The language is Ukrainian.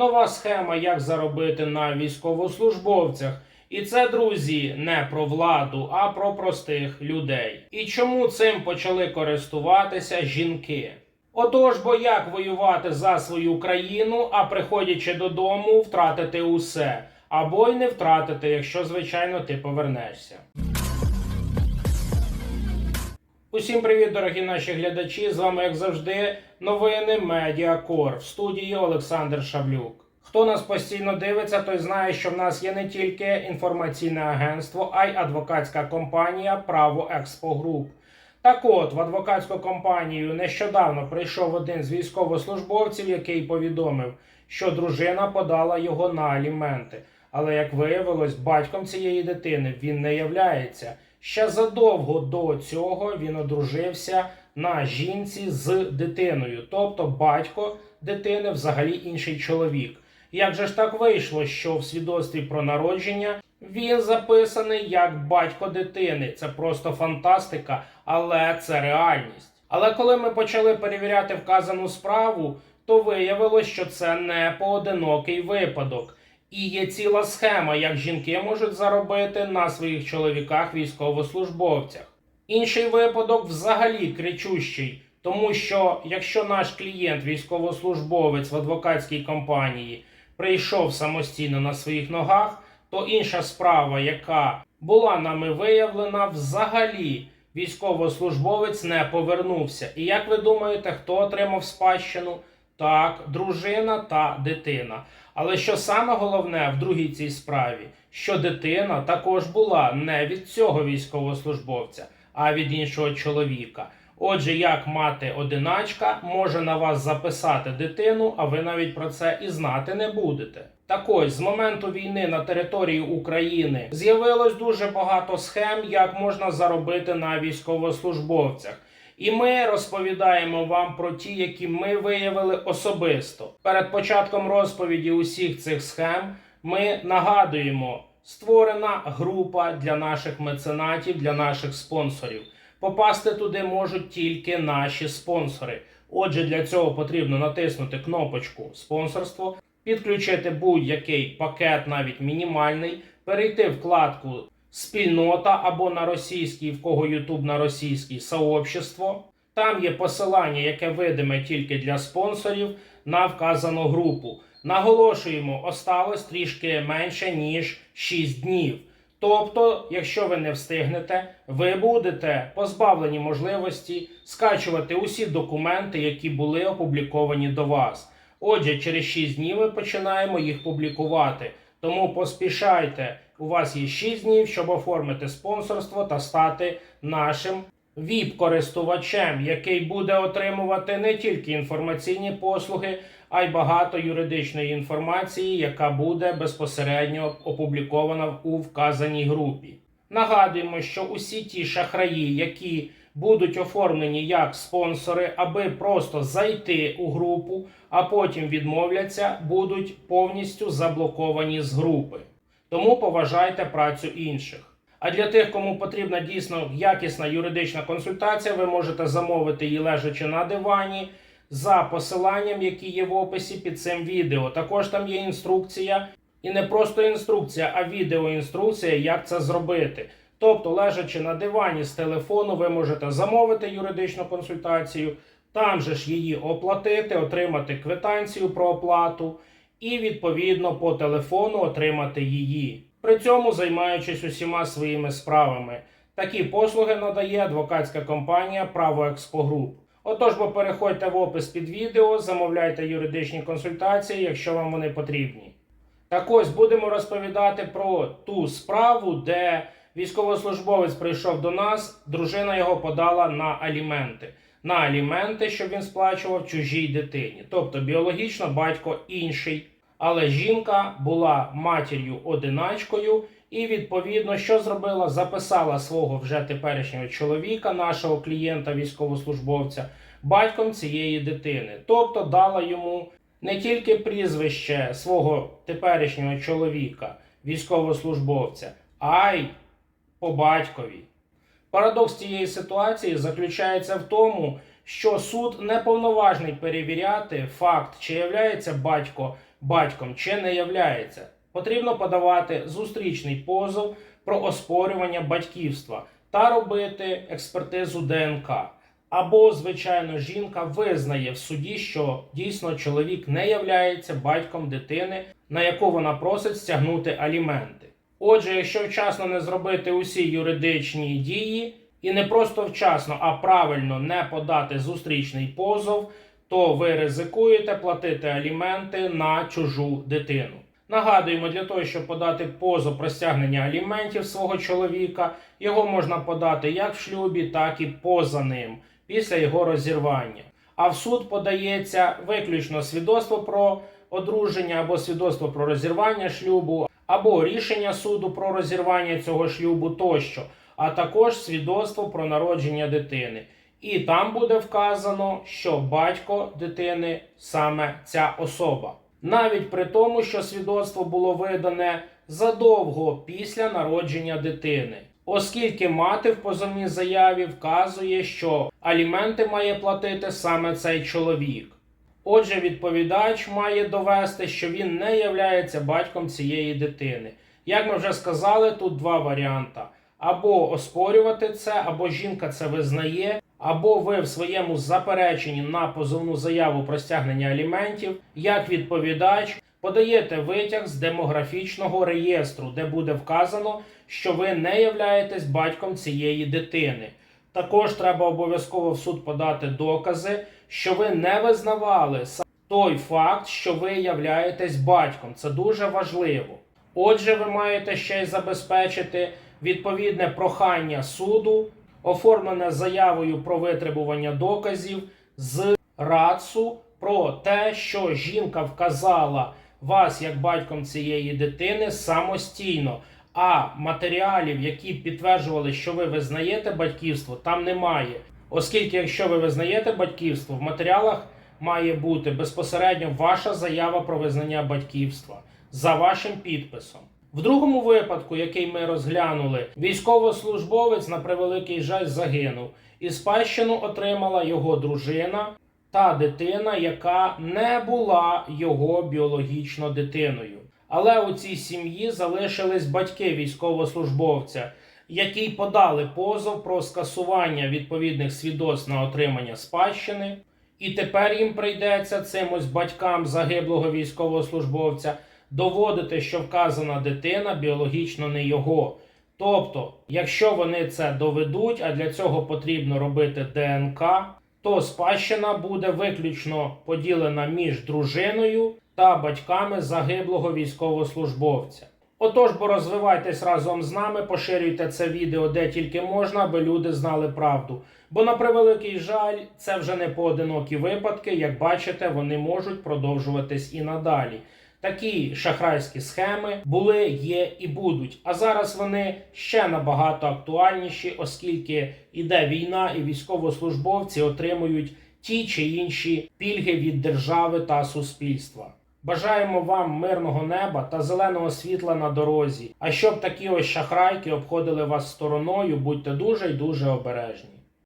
Нова схема, як заробити на військовослужбовцях. І це, друзі, не про владу, а про простих людей. І чому цим почали користуватися жінки? Отож, бо як воювати за свою країну, а приходячи додому, втратити усе, або й не втратити, якщо, звичайно, ти повернешся. Усім привіт, дорогі наші глядачі! З вами, як завжди, новини Медіакор в студії Олександр Шавлюк. Хто нас постійно дивиться, той знає, що в нас є не тільки інформаційне агентство, а й адвокатська компанія Право Експо Груп. Так от, в адвокатську компанію нещодавно прийшов один з військовослужбовців, який повідомив, що дружина подала його на аліменти. Але як виявилось, батьком цієї дитини він не являється. Ще задовго до цього він одружився на жінці з дитиною, тобто батько дитини взагалі інший чоловік. Як же ж так вийшло, що в свідоцтві про народження він записаний як батько дитини? Це просто фантастика, але це реальність. Але коли ми почали перевіряти вказану справу, то виявилось, що це не поодинокий випадок. І є ціла схема, як жінки можуть заробити на своїх чоловіках військовослужбовцях. Інший випадок взагалі кричущий, тому що якщо наш клієнт, військовослужбовець в адвокатській компанії, прийшов самостійно на своїх ногах, то інша справа, яка була нами виявлена, взагалі військовослужбовець не повернувся. І як ви думаєте, хто отримав спадщину? Так, дружина та дитина. Але що саме головне в другій цій справі, що дитина також була не від цього військовослужбовця, а від іншого чоловіка. Отже, як мати одиначка може на вас записати дитину, а ви навіть про це і знати не будете. Так ось з моменту війни на території України з'явилось дуже багато схем, як можна заробити на військовослужбовцях. І ми розповідаємо вам про ті, які ми виявили особисто. Перед початком розповіді усіх цих схем ми нагадуємо, створена група для наших меценатів, для наших спонсорів. Попасти туди можуть тільки наші спонсори. Отже, для цього потрібно натиснути кнопочку спонсорство, підключити будь-який пакет, навіть мінімальний, перейти вкладку спільнота або на російській, в кого Ютуб на російській сообщество. Там є посилання, яке видиме тільки для спонсорів на вказану групу. Наголошуємо, осталось трішки менше ніж 6 днів. Тобто, якщо ви не встигнете, ви будете позбавлені можливості скачувати усі документи, які були опубліковані до вас. Отже, через 6 днів ми починаємо їх публікувати. Тому поспішайте, у вас є 6 днів, щоб оформити спонсорство та стати нашим ВІП-користувачем, який буде отримувати не тільки інформаційні послуги, а й багато юридичної інформації, яка буде безпосередньо опублікована у вказаній групі. Нагадуємо, що усі ті шахраї, які будуть оформлені як спонсори, аби просто зайти у групу, а потім відмовляться, будуть повністю заблоковані з групи. Тому поважайте працю інших. А для тих, кому потрібна дійсно якісна юридична консультація, ви можете замовити її лежачи на дивані за посиланням, які є в описі під цим відео. Також там є інструкція, і не просто інструкція, а відеоінструкція, як це зробити. Тобто, лежачи на дивані з телефону, ви можете замовити юридичну консультацію, там же ж її оплатити, отримати квитанцію про оплату і відповідно по телефону отримати її. При цьому займаючись усіма своїми справами. Такі послуги надає адвокатська компанія Право Експо Груп. Отож, бо переходьте в опис під відео, замовляйте юридичні консультації, якщо вам вони потрібні. Так ось будемо розповідати про ту справу, де військовослужбовець прийшов до нас, дружина його подала на аліменти. На аліменти, щоб він сплачував чужій дитині. Тобто біологічно батько інший. Але жінка була матір'ю одиначкою, і відповідно, що зробила? Записала свого вже теперішнього чоловіка, нашого клієнта, військовослужбовця, батьком цієї дитини. Тобто дала йому не тільки прізвище свого теперішнього чоловіка, військовослужбовця, а й по батькові. Парадокс цієї ситуації заключається в тому, що суд не повноважний перевіряти факт, чи являється батько батьком чи не являється, потрібно подавати зустрічний позов про оспорювання батьківства та робити експертизу ДНК. Або, звичайно, жінка визнає в суді, що дійсно чоловік не являється батьком дитини, на яку вона просить стягнути аліменти. Отже, якщо вчасно не зробити усі юридичні дії і не просто вчасно, а правильно не подати зустрічний позов, то ви ризикуєте платити аліменти на чужу дитину. Нагадуємо, для того, щоб подати позов про стягнення аліментів свого чоловіка, його можна подати як в шлюбі, так і поза ним після його розірвання. А в суд подається виключно свідоцтво про одруження або свідоцтво про розірвання шлюбу, або рішення суду про розірвання цього шлюбу тощо, а також свідоцтво про народження дитини. І там буде вказано, що батько дитини саме ця особа. Навіть при тому, що свідоцтво було видане задовго після народження дитини, оскільки мати в позовній заяві вказує, що аліменти має платити саме цей чоловік. Отже, відповідач має довести, що він не являється батьком цієї дитини. Як ми вже сказали, тут два варіанти: або оспорювати це, або жінка це визнає, або ви в своєму запереченні на позовну заяву про стягнення аліментів, як відповідач, подаєте витяг з демографічного реєстру, де буде вказано, що ви не являєтесь батьком цієї дитини. Також треба обов'язково в суд подати докази, що ви не визнавали той факт, що ви являєтесь батьком. Це дуже важливо. Отже, ви маєте ще й забезпечити відповідне прохання суду, оформлене заявою про витребування доказів з РАЦУ про те, що жінка вказала вас як батьком цієї дитини самостійно. А матеріалів, які підтверджували, що ви визнаєте батьківство, там немає. Оскільки, якщо ви визнаєте батьківство, в матеріалах має бути безпосередньо ваша заява про визнання батьківства за вашим підписом. В другому випадку, який ми розглянули, військовослужбовець на превеликий жаль загинув, і спадщину отримала його дружина та дитина, яка не була його біологічно дитиною. Але у цій сім'ї залишились батьки військовослужбовця, які подали позов про скасування відповідних свідоцтв на отримання спадщини. І тепер їм прийдеться цим ось батькам загиблого військовослужбовця доводити, що вказана дитина біологічно не його. Тобто, якщо вони це доведуть, а для цього потрібно робити ДНК, то спадщина буде виключно поділена між дружиною та батьками загиблого військовослужбовця. Отож, бо розвивайтесь разом з нами, поширюйте це відео де тільки можна, аби люди знали правду. Бо на превеликий жаль, це вже не поодинокі випадки. Як бачите, вони можуть продовжуватись і надалі. Такі шахрайські схеми були, є і будуть. А зараз вони ще набагато актуальніші, оскільки іде війна, і військовослужбовці отримують ті чи інші пільги від держави та суспільства. Бажаємо вам мирного неба та зеленого світла на дорозі. А щоб такі ось шахрайки обходили вас стороною, будьте дуже й дуже обережні.